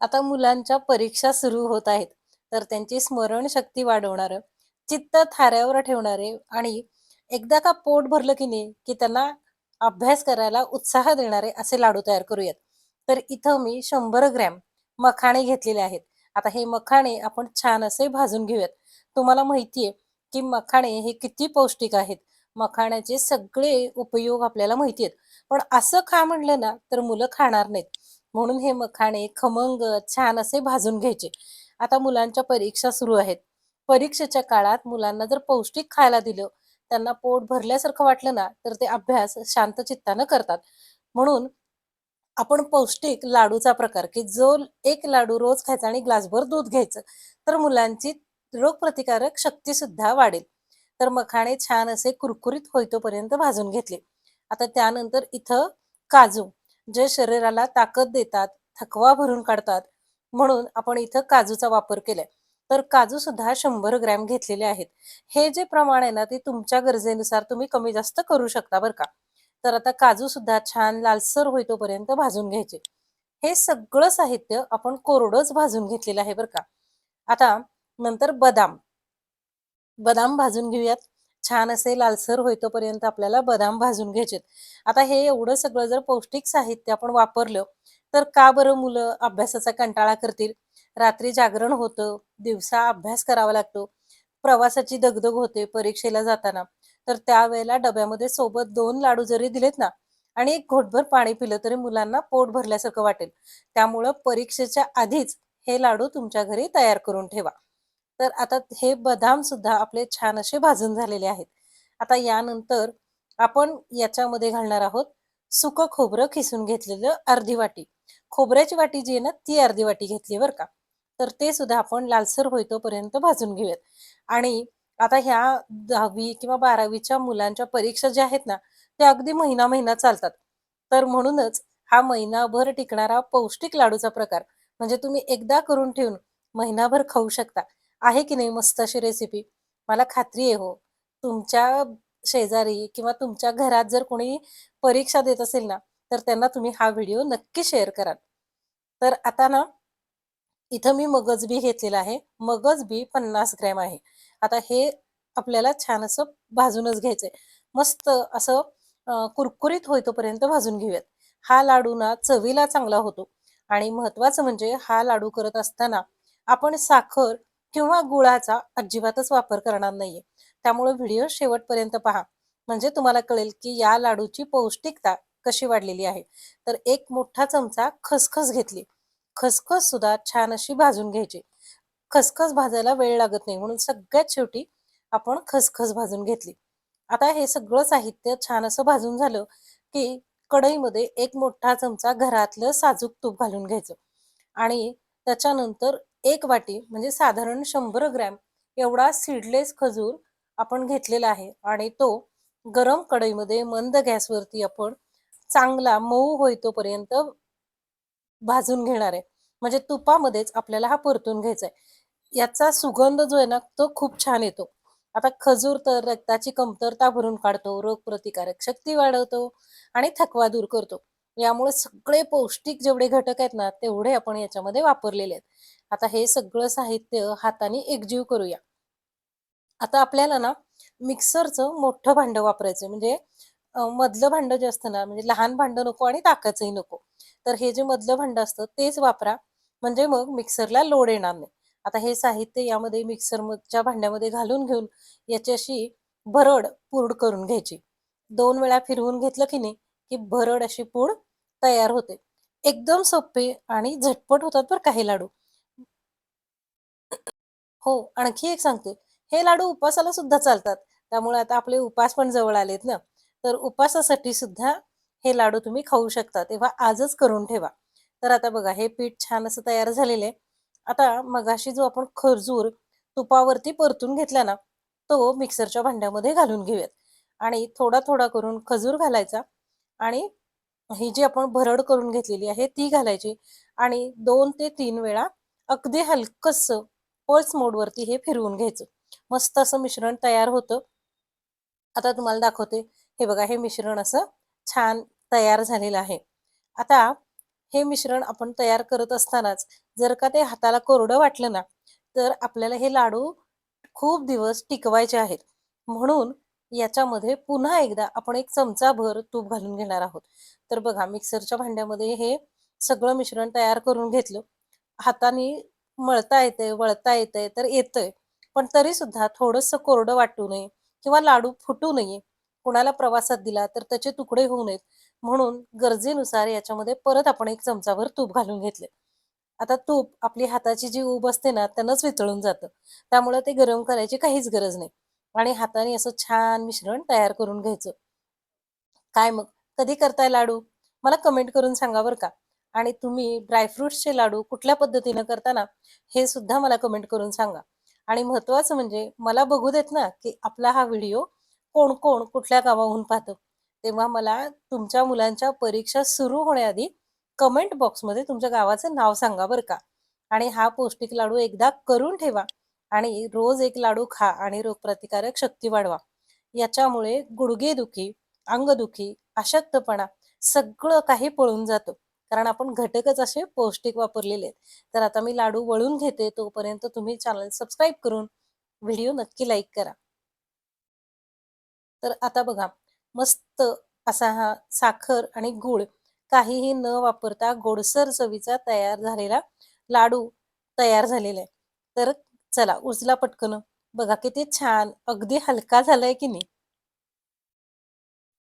आता मुलांच्या परीक्षा सुरू होत आहेत तर त्यांची स्मरणशक्ती वाढवणारं, चित्त थाऱ्यावर ठेवणारे आणि एकदा का पोट भरलं की नाही, की त्यांना अभ्यास करायला उत्साह देणारे असे लाडू तयार करूयात. तर इथं मी शंभर ग्रॅम मखाणे घेतलेले आहेत. आता हे मखाणे आपण छान असे भाजून घेऊयात. तुम्हाला माहिती आहे, की मखाणे हे किती पौष्टिक आहेत. मखाण्याचे सगळे उपयोग आपल्याला माहिती आहेत. पण असं खा म्हणलं ना, तर मुलं खाणार नाहीत. म्हणून हे मखाणे खमंग छान असे भाजून घ्यायचे. आता मुलांच्या परीक्षा सुरू आहेत. परीक्षेच्या काळात मुलांना जर पौष्टिक खायला दिलं, त्यांना पोट भरल्यासारखं वाटलं ना, तर ते अभ्यास शांत चित्तानं करतात. म्हणून आपण पौष्टिक लाडूचा प्रकार, की जो एक लाडू रोज खायचा आणि ग्लासभर दूध घ्यायचं, तर मुलांची रोगप्रतिकारक शक्ती सुद्धा वाढेल. तर मखाणे छान असे कुरकुरीत होईतोपर्यंत भाजून घेतले. आता त्यानंतर इथं काजू, जे शरीराला ताकद देतात, थकवा भरून काढतात, म्हणून आपण इथं काजूचा वापर केलाय. तर काजू सुद्धा शंभर ग्रॅम घेतलेले आहेत. हे जे प्रमाण आहे ना, ते तुमच्या गरजेनुसार तुम्ही कमी जास्त करू शकता बरं का. तर आता काजू सुद्धा छान लालसर होईतोपर्यंत भाजून घ्यायचे. हे सगळं साहित्य आपण कोरडच भाजून घेतलेलं आहे बरं का. आता नंतर बदाम. बदाम भाजून घेऊयात. छान असे लालसर होईतोपर्यंत आपल्याला बदाम भाजून घ्यायचेत. आता हे एवढं सगळं जर पौष्टिक साहित्य आपण वापरलं, तर का बरं मुलं अभ्यासाचा कंटाळा करतील? रात्री जागरण होतं, दिवसा अभ्यास करावा लागतो, प्रवासाची दगदग होते परीक्षेला जाताना. तर त्यावेळेला डब्यामध्ये सोबत दोन लाडू जरी दिलेत ना आणि एक घोटभर पाणी पिलं, तरी मुलांना पोट भरल्यासारखं वाटेल. त्यामुळं परीक्षेच्या आधीच हे लाडू तुमच्या घरी तयार करून ठेवा. तर आता हे बदाम सुद्धा आपले छान असे भाजून झालेले आहेत. आता यानंतर आपण याच्यामध्ये घालणार आहोत सुकं खोबरं खिसून घेतलेलं अर्धी वाटी. खोबऱ्याची वाटी जी आहे ना, ती अर्धी वाटी घेतली बरं का. तर ते सुद्धा आपण लालसर होईतोपर्यंत भाजून घेऊयात. आणि आता ह्या 10वी किंवा 12वीच्या मुलांच्या परीक्षा ज्या आहेत ना, त्या अगदी महिना-महिना चालतात. तर म्हणूनच हा महिनाभर टिकणारा पौष्टिक लाडूचा प्रकार म्हणजे तुम्ही एकदा करून ठेवून महिनाभर खाऊ शकता. आहे की नाही मस्त अशी रेसिपी? मला खात्री आहे हो, तुमच्या शेजारी किंवा तुमच्या घरात जर कोणी परीक्षा देत असेल ना, तर त्यांना तुम्ही हा व्हिडिओ नक्की शेअर कराल. तर आता ना, इथं मी मगज बी घेतलेला आहे. मगज बी 50 ग्रॅम आहे. आता हे आपल्याला छान असं भाजूनच घ्यायचंय. मस्त असं कुरकुरीत होईतोपर्यंत भाजून घेऊयात. हा लाडू ना चवीला चांगला होतो आणि महत्त्वाचं म्हणजे हा लाडू करत असताना आपण साखर किंवा गुळाचा अजिबातच वापर करणार नाहीये. त्यामुळे व्हिडिओ शेवटपर्यंत पहा. म्हणजे तुम्हाला कळेल, की या लाडूची पौष्टिकता कशी वाढलेली आहे. तर एक मोठा चमचा खसखस घेतली. खसखस सुद्धा छान अशी भाजून घ्यायची. खसखस भाजायला वेळ लागत नाही म्हणून सगळ्यात शेवटी आपण खसखस भाजून घेतली. आता हे सगळं साहित्य छान असं भाजून झालं, की कढईमध्ये एक मोठा चमचा घरातलं साजूक तूप घालून घ्यायचं आणि त्याच्यानंतर एक वाटी म्हणजे साधारण शंभर ग्रॅम एवढा सीडलेस खजूर आपण घेतलेला आहे आणि तो गरम कढईमध्ये मंद गॅसवरती आपण चांगला मऊ होईतोपर्यंत भाजून घेणार आहे. म्हणजे तुपामध्येच आपल्याला हा परतून घ्यायचा आहे. याचा सुगंध जो आहे ना, तो खूप छान येतो. आता खजूर तर रक्ताची कमतरता भरून काढतो, रोगप्रतिकारक शक्ती वाढवतो आणि थकवा दूर करतो. यामुळे सगळे पौष्टिक जेवढे घटक आहेत ना, तेवढे आपण याच्यामध्ये वापरलेले आहेत. आता हे सगळं साहित्य हाताने एकजीव करूया. आता आपल्याला ना मिक्सरचं मोठं भांडं वापरायचं म्हणजे मधलं भांडं जे असतं ना, म्हणजे लहान भांडं नको आणि ताकाचंही नको. तर हे जे मधलं भांडं असतं तेच वापरा. म्हणजे मग मिक्सरला लोड येणार नाही. आता हे साहित्य यामध्ये मिक्सरच्या भांड्यामध्ये घालून घेऊन याची अशी भरड पूड करून घ्यायची. दोन वेळा फिरवून घेतलं की नाही, की भरड अशी पूड तयार होते. एकदम सोपे आणि झटपट होतात बरं काही लाडू. हो, आणखी एक सांगते. हे लाडू उपवासाला सुद्धा चालतात. त्यामुळे आता आपले उपास पण जवळ आलेत ना, तर उपवासासाठी सुद्धा हे लाडू तुम्ही खाऊ शकता. तेव्हा आजच करून ठेवा. तर आता बघा हे पीठ छान असं तयार झालेलं आहे. आता मगाशी जो आपण खजूर तुपावरती परतून घेतला ना, तो मिक्सरच्या भांड्यामध्ये घालून घेऊयात आणि थोडा-थोडा करून खजूर घालायचा आणि ही जी आपण भरड करून घेतलेली आहे ती घालायची आणि दोन ते तीन वेळा अगदी हलकस पल्स मोडवरती हे फिरवून घ्यायचं. मस्त असं मिश्रण तयार होतं. आता तुम्हाला दाखवते. हे बघा हे मिश्रण असं छान तयार झालेलं आहे. आता हे मिश्रण आपण तयार करत असतानाच जर का ते हाताला कोरडं वाटलं ना, तर आपल्याला हे लाडू खूप दिवस टिकवायचे आहेत. म्हणून याच्यामध्ये पुन्हा एकदा आपण एक चमचाभर तूप घालून घेणार आहोत. तर बघा मिक्सरच्या भांड्यामध्ये हे सगळं मिश्रण तयार करून घेतलं. हाताने मळता येतंय, वळता येतंय तर येतंय. पण तरी सुद्धा थोडंसं कोरडं वाटू नये किंवा लाडू फुटू नये. कुणाला प्रवासात दिला तर त्याचे तुकडे होऊ नयेत. म्हणून गरजेनुसार याच्यामध्ये परत आपण एक चमचाभर तूप घालून घेतले. आता तूप आपली हाताची जी ऊब असते ना त्यानंच वितळून जातं. त्यामुळे ते गरम करायची काहीच गरज नाही. आणि हाताने असं छान मिश्रण तयार करून घ्यायचं. काय मग कधी करताय लाडू? मला कमेंट करून सांगा बरं का. आणि तुम्ही ड्रायफ्रुट्सचे लाडू कुठल्या पद्धतीनं करताना हे सुद्धा मला कमेंट करून सांगा. आणि महत्त्वाचं म्हणजे मला बघू देत ना, की आपला हा व्हिडिओ कोण-कोण कुठल्या गावाहून पाहतं. तेव्हा मला तुमच्या मुलांच्या परीक्षा सुरू होण्याआधी कमेंट बॉक्समध्ये तुमच्या गावाचं नाव सांगा बरं का. आणि हा पौष्टिक लाडू एकदा करून ठेवा आणि रोज एक लाडू खा आणि रोगप्रतिकारक शक्ती वाढवा. याच्यामुळे गुडघेदुखी, अंगदुखी, अशक्तपणा सगळं काही पळून जातं. कारण आपण घटकच असे पौष्टिक वापरलेले आहेत. तर आता मी लाडू वळून घेते. तोपर्यंत तुम्ही चॅनल सबस्क्राईब करून व्हिडिओ नक्की लाईक करा. तर आता बघा मस्त असा हा साखर आणि गूळ काहीही न वापरता गोडसर चवीचा तयार झालेला लाडू तयार झालेला आहे. तर चला उचला पटकन. बघा किती छान अगदी हलका झालाय की नाही?